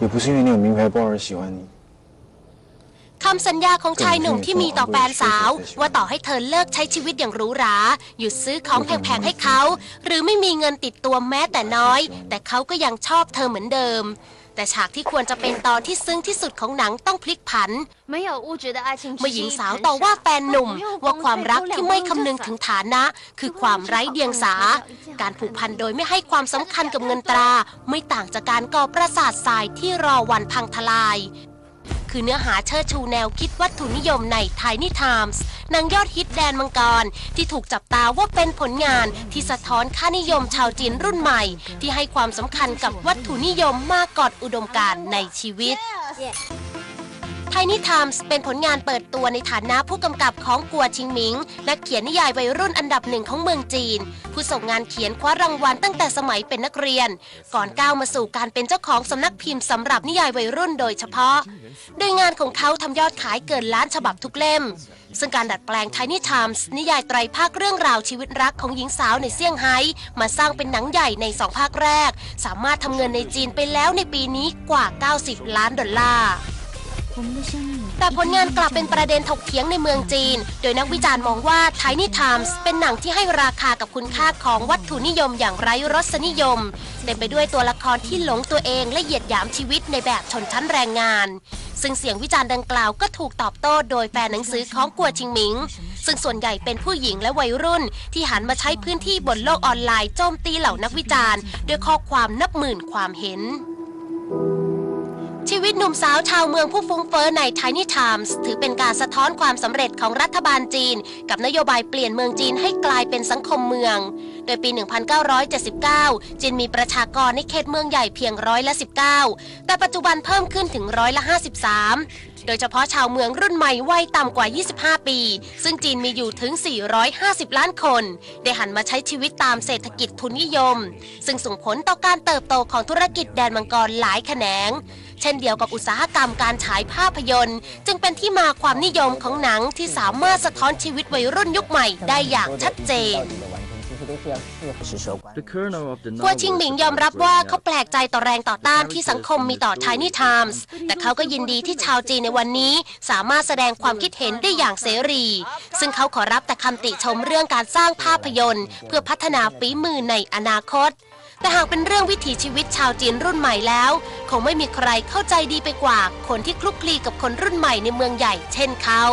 也不是因为你有名牌包而喜欢你。 คำสัญญาของชายหนุ่มที่มีต่อแฟนสาว ว่าต่อให้เธอเลิกใช้ชีวิตอย่างหรูหรา หยุดซื้อของแพงๆให้เขา หรือไม่มีเงินติดตัวแม้แต่น้อย แต่เขาก็ยังชอบเธอเหมือนเดิม แต่ฉากที่ควรจะเป็นตอนที่ซึ้งที่สุดของหนังต้องพลิกผันเมื่อหญิงสาวต่อว่าแฟนหนุ่มว่าความรักที่ไม่คำนึงถึงฐานะ คือความไร้เดียงสา การผูกพันโดยไม่ให้ความสำคัญกับเงินตรา ไม่ต่างจากการก่อประสาททรายที่รอวันพังทลาย คือเนื้อหาเชิดชูแนวคิดวัตถุนิยมใน Tiny Times หนังยอดฮิตแดนมังกร ที่ถูกจับตาว่าเป็นผลงานที่สะท้อนค่านิยมชาวจีนรุ่นใหม่ ที่ให้ความสำคัญกับวัตถุนิยมมากกอดอุดมการณ์ในชีวิต ไทนี่ไทมส์เป็นผลงานเปิดตัวในฐานะผู้กำกับของกัวชิงหมิง นักเขียนนิยายวัยรุ่นอันดับหนึ่งของเมืองจีน ผู้ส่งงานเขียนคว้ารางวัลตั้งแต่สมัยเป็นนักเรียน ก่อนก้าวมาสู่การเป็นเจ้าของสำนักพิมพ์สำหรับนิยายวัยรุ่นโดยเฉพาะ โดยงานของเขาทำยอดขายเกินล้านฉบับทุกเล่ม ซึ่งการดัดแปลง Tiny Times นิยายไตรภาคเรื่องราวชีวิตรักของหญิงสาวในเซี่ยงไฮ้มาสร้างเป็นหนังใหญ่ในสองภาคแรก สามารถทำเงินในจีนไปแล้วในปีนี้กว่า 90 ล้านดอลลาร์ แต่ผลงานกลับเป็นประเด็นถกเถียงในเมืองจีน โดยนักวิจารณ์มองว่า Tiny Times เป็นหนังที่ให้ราคากับคุณค่าของวัตถุนิยมอย่างไร้รสนิยม เต็มไปด้วยตัวละครที่หลงตัวเองและเหยียดหยามชีวิตในแบบชนชั้นแรงงาน ซึ่งเสียงวิจารณ์ดังกล่าวก็ถูกตอบโต้โดยแฟนหนังสือของกัวชิงหมิง ซึ่งส่วนใหญ่เป็นผู้หญิงและวัยรุ่น ที่หันมาใช้พื้นที่บนโลกออนไลน์โจมตีเหล่านักวิจารณ์ ด้วยข้อความนับหมื่นความเห็น ชีวิตหนุ่มสาวชาวเมืองผู้ฟุ้งเฟ้อใน Tiny Times ถือเป็นการสะท้อนความสำเร็จของรัฐบาลจีน กับนโยบายเปลี่ยนเมืองจีนให้กลายเป็นสังคมเมือง ดยปี 1979 จีนมีประชากรในเขตเมืองใหญ่เพียงร้อยละ 19 แต่ปัจจุบันเพิ่มขึ้นถึงร้อยละ 53 โดยเฉพาะชาวเมืองรุ่นใหม่วัยต่ำกว่า 25 ปี ซึ่งจีนมีอยู่ถึง 450 ล้านคน ได้หันมาใช้ชีวิตตามเศรษฐกิจทุนนิยม ซึ่งส่งผลต่อการเติบโตของธุรกิจแดนมังกรหลายแขนงเช่นเดียวกับอุตสาหกรรมการฉายภาพยนตร์ จึงเป็นที่มาความนิยมของหนังที่สามารถสะท้อนชีวิตวัยรุ่นยุคใหม่ได้อย่างชัดเจน The kernel of the กัว novel ชิงหมิง is ยอมรับ about ว่า growing เขา up. แปลกใจต่อแรงต่อต้านที่สังคมมีต่อ Tiny Times แต่เขาก็ยินดีที่ชาวจีนในวันนี้ สามารถแสดงความคิดเห็นได้อย่างเสรี ซึ่งเขาขอรับแต่คำติชมเรื่องการสร้างภาพยนตร์ เพื่อพัฒนาฝีมือในอนาคตแต่หากเป็นเรื่องวิถีชีวิตชาวจีนรุ่นใหม่แล้ว คงไม่มีใครเข้าใจดีไปกว่า คนที่คลุกคลีกับคนรุ่นใหม่ในเมืองใหญ่เช่นเขา